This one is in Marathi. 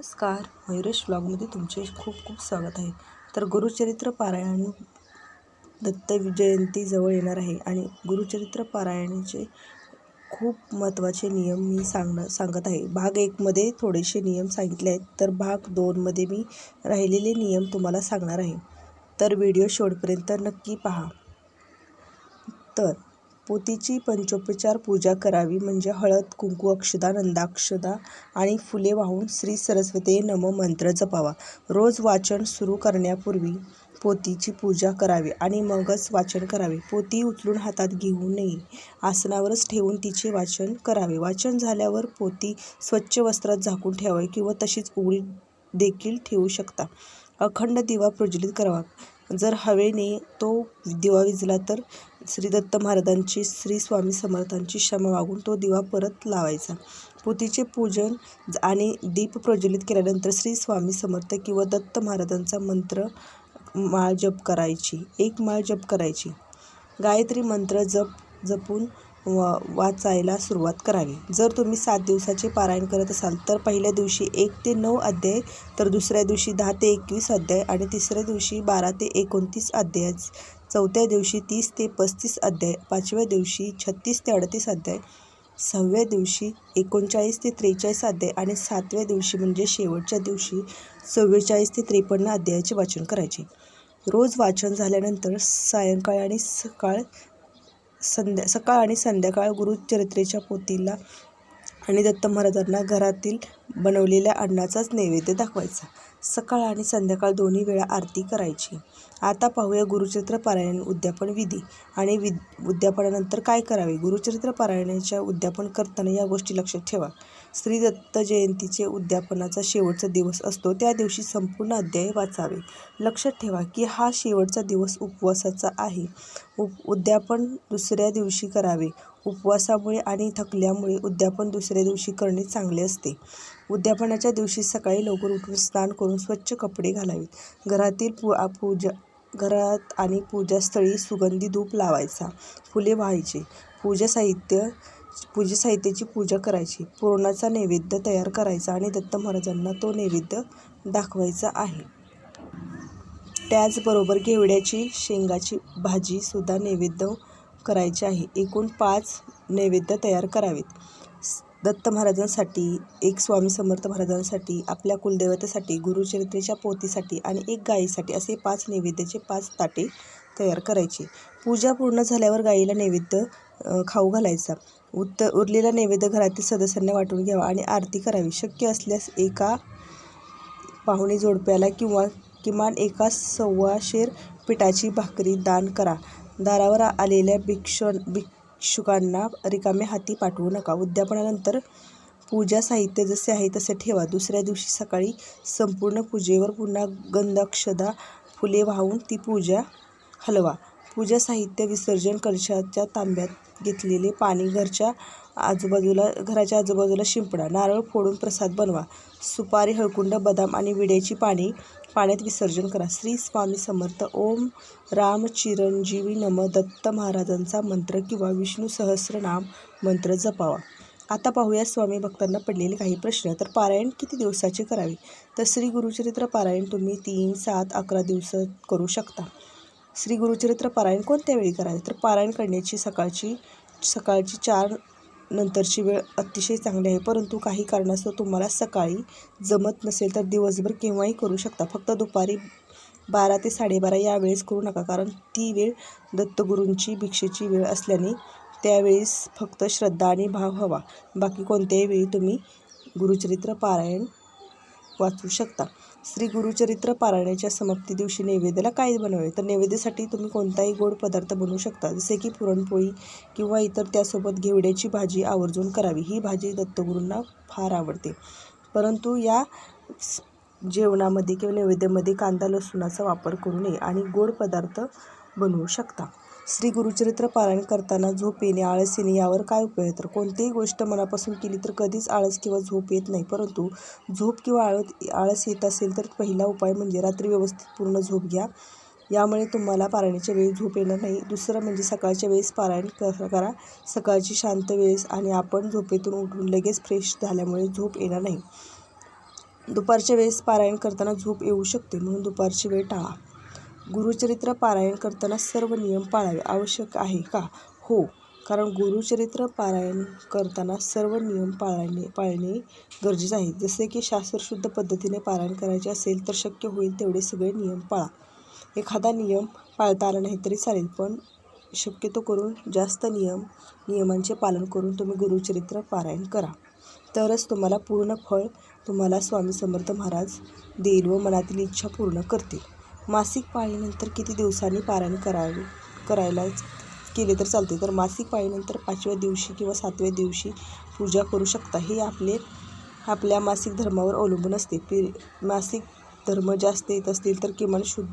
नमस्कार मयुरेश ब्लॉगमध्ये तुमचे खूप खूप स्वागत आहे. तर गुरुचरित्र पारायण दत्त जयंती जवळ येणार आहे आणि गुरुचरित्र पारायणाचे खूप महत्त्वाचे नियम मी सांगणं सांगत आहे. भाग एकमध्ये थोडेसे नियम सांगितले आहेत तर भाग दोनमध्ये मी राहिलेले नियम तुम्हाला सांगणार आहे. तर व्हिडिओ शेवटपर्यंत नक्की पहा. तर पोतीची पंचोपचार पूजा करावी म्हणजे हळद कुंकू अक्षदा नंदाक्षदा आणि फुले वाहून श्री सरस्वती नम मंत्र जपावा. रोज वाचन सुरू करण्यापूर्वी पोतीची पूजा करावी आणि मगच वाचन करावे. पोती उचलून हातात घेऊ नये. आसनावरच ठेवून तिचे वाचन करावे. वाचन झाल्यावर पोती स्वच्छ वस्त्रात झाकून ठेवावी किंवा तशीच उघडी देखील ठेवू शकता. अखंड दिवा प्रज्वलित करावा. जर हवेने तो दिवा विजला तर श्री दत्त महाराजांची श्री स्वामी समर्थांची क्षमा मागून तो दिवा परत लावायचा. पोतीचे पूजन आणि दीप प्रज्वलित केल्यानंतर श्री स्वामी समर्थ किंवा दत्त महाराजांचा मंत्र माळ जप करायची. एक माळ जप करायची. गायत्री मंत्र जप जपून वा वाचायला सुरुवात करावी. जर तुम्ही सात दिवसाचे पारायण करत असाल तर पहिल्या दिवशी एक ते नऊ अध्याय तर दुसऱ्या दिवशी दहा ते एकवीस अध्याय आणि तिसऱ्या दिवशी बारा ते एकोणतीस अध्याय चौथ्या दिवशी तीस ते पस्तीस अध्याय पाचव्या दिवशी छत्तीस ते अडतीस अध्याय सहाव्या दिवशी एकोणचाळीस ते त्रेचाळीस अध्याय आणि सातव्या दिवशी म्हणजे शेवटच्या दिवशी चव्वेचाळीस ते त्रेपन्न अध्यायाचे वाचन करायचे. रोज वाचन झाल्यानंतर सायंकाळ आणि सकाळ संध्या सकाळ आणि संध्याकाळ गुरुचरित्रेच्या पोतीला आणि दत्त महाराजांना घरातील बनवलेल्या अन्नाचाच नैवेद्य दाखवायचा. सकाळ आणि संध्याकाळ दोन्ही वेळा आरती करायची. आता पाहूया गुरुचरित्र पारायण उद्यापन विधी आणि वि उद्यापनानंतर काय करावे? गुरुचरित्र पारायणाच्या उद्यापन करताना या गोष्टी लक्षात ठेवा. श्री दत्त जयंतीचे उद्यापनाचा शेवटचा दिवस असतो. त्या दिवशी संपूर्ण अध्याय वाचावे. लक्षात ठेवा की हा शेवटचा दिवस उपवासाचा आहे. उप उद्यापन दुसऱ्या दिवशी करावे. उपवासामुळे आणि थकल्यामुळे उद्यापन दुसऱ्या दिवशी करणे चांगले असते. उद्यापनाच्या दिवशी सकाळी लवकर उठून स्नान करून स्वच्छ कपडे घालावेत. घरातील पू पूजा घरात आणि पूजास्थळी सुगंधी धूप लावायचा. फुले व्हायचे. पूजा साहित्य पूजे साहित्याची पूजा करायची. पुरणाचा नैवेद्य तयार करायचा आणि दत्त महाराजांना तो नैवेद्य दाखवायचा आहे. त्याचबरोबर घेवड्याची शेंगाची भाजीसुद्धा नैवेद्य करायची आहे. एकूण पाच नैवेद्य तयार करावेत. दत्त महाराजांसाठी एक स्वामी समर्थ महाराजांसाठी आपल्या कुलदेवतेसाठी गुरुचरित्रेच्या पोतीसाठी आणि एक गायीसाठी असे पाच नैवेद्याचे पाच ताटे तयार करायचे. पूजा पूर्ण झाल्यावर गाईला नैवेद्य खाऊ घालायचा. उत्त उरलेला नैवेद्य घरातील सदस्यांना वाटून घ्यावा आणि आरती करावी. शक्य असल्यास एका पाहुणे जोडप्याला किंवा किमान एका सव्वाशेर पिठाची भाकरी दान करा. दारावर आलेल्या भिक्षण भिक इच्छुकांना रिकामे हाती पाठवू नका. उद्यापनानंतर पूजा साहित्य जसे आहे तसे ठेवा. दुसऱ्या दिवशी सकाळी संपूर्ण पूजेवर पुन्हा गंधाक्षदा फुले वाहून ती पूजा हलवा. पूजा साहित्य विसर्जन कलशाच्या तांब्यात घेतलेले पाणी घरच्या आजूबाजूला घराच्या आजूबाजूला शिंपडा नारळ फोडून प्रसाद बनवा सुपारी हळकुंड बदाम आणि विड्याची पाणी पाण्यात विसर्जन करा. श्री स्वामी समर्थ. ओम राम चिरंजीवी नम. दत्त महाराजांचा मंत्र किंवा विष्णू सहस्रनाम मंत्र जपावा. आता पाहूया स्वामी भक्तांना पडलेले काही प्रश्न. तर पारायण किती दिवसाचे करावे? तर श्री गुरुचरित्र पारायण तुम्ही तीन सात अकरा दिवसात करू शकता. श्री गुरुचरित्र पारायण कोणत्या वेळी करावे तर पारायण करण्याची सकाळची सकाळची चार नंतरची वेळ अतिशय चांगली आहे. परंतु काही कारणास्तव तुम्हाला सकाळी जमत नसेल तर दिवसभर केव्हाही करू शकता. फक्त दुपारी बारा ते साडेबारा या वेळेस करू नका. कारण ती वेळ दत्तगुरूंची भिक्षेची वेळ असल्याने त्यावेळेस फक्त श्रद्धा आणि भाव हवा. बाकी कोणत्याही वेळी तुम्ही गुरुचरित्र पारायण वाचू शकता. श्री गुरुचरित्र पारायणाच्या समाप्ती दिवशी नैवेद्याला काय बनवावे तर नैवेद्यासाठी तुम्ही कोणताही गोड पदार्थ बनवू शकता जसे की पुरणपोळी किंवा इतर त्यासोबत घेवड्याची भाजी आवर्जून करावी. ही भाजी दत्तगुरूंना फार आवडते. परंतु या जेवणामध्ये किंवा नैवेद्यामध्ये कांदा लसूणाचा वापर करू नये आणि गोड पदार्थ बनवू शकता. श्री गुरुचरित्र पारायण करताना झोप येणे आळस येणे यावर काय उपाय आहे तर कोणतीही गोष्ट मनापासून केली तर कधीच आळस किंवा झोप येत नाही. परंतु झोप किंवा आळस आळस येत असेल तर पहिला उपाय म्हणजे रात्री व्यवस्थित पूर्ण झोप घ्या. यामुळे तुम्हाला पारायणाच्या वेळी झोप येणार नाही. दुसरं म्हणजे सकाळच्या वेळेस पारायण करा. सकाळची शांत वेळेस आणि आपण झोपेतून उठून लगेच फ्रेश झाल्यामुळे झोप येणार नाही. दुपारच्या वेळेस पारायण करताना झोप येऊ शकते म्हणून दुपारची वेळ टाळा. गुरुचरित्र पारायण करताना सर्व नियम पाळावे आवश्यक आहे का? हो कारण गुरुचरित्र पारायण करताना सर्व नियम पाळणे पाळणे गरजेचे आहे. जसे की शास्त्रशुद्ध पद्धतीने पारायण करायचे असेल तर शक्य होईल तेवढे सगळे नियम पाळा. एखादा नियम पाळता आला नाही तरी चालेल पण शक्यतो करून जास्त नियम नियमांचे पालन करून तुम्ही गुरुचरित्र पारायण करा. तरच तुम्हाला पूर्ण फळ तुम्हाला स्वामी समर्थ महाराज देईल व मनातील इच्छा पूर्ण करतील. मासिक पाळीनंतर किती दिवसांनी पारायण करावे? करायला केले तर चालते. तर मासिक पाळीनंतर पाचव्या दिवशी किंवा सातव्या दिवशी पूजा करू शकता. हे आपले आपल्या मासिक धर्मावर अवलंबून असते. पि मासिक धर्म जास्त येत असतील तर किमान शुद्ध